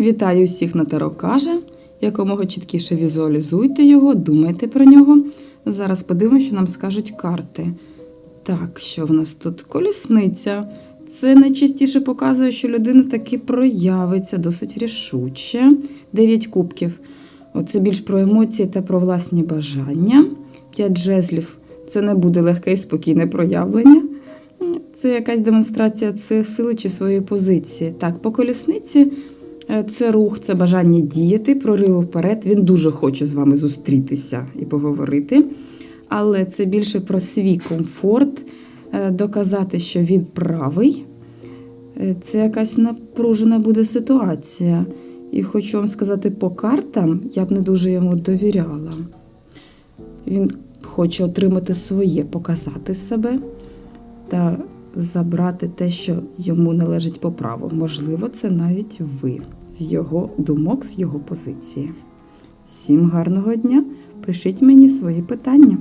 Вітаю всіх на Таро каже. Якомога чіткіше візуалізуйте його, думайте про нього. Зараз подивимося, що нам скажуть карти. Так, що в нас тут? Колісниця. Це найчастіше показує, що людина таки проявиться досить рішуче. Дев'ять кубків. Оце більш про емоції та про власні бажання. П'ять жезлів. Це не буде легке і спокійне проявлення. Це якась демонстрація це сили чи своєї позиції. Так, по колісниці це рух, це бажання діяти, прорив вперед. Він дуже хоче з вами зустрітися і поговорити. Але це більше про свій комфорт, е, доказати, що він правий. Е, Це якась напружена буде ситуація. І хочу вам сказати, по картам я б не дуже йому довіряла. Він хоче отримати своє, показати себе та забрати те, що йому належить по праву. Можливо, це навіть ви з його думок, з його позиції. Всім гарного дня! Пишіть мені свої питання.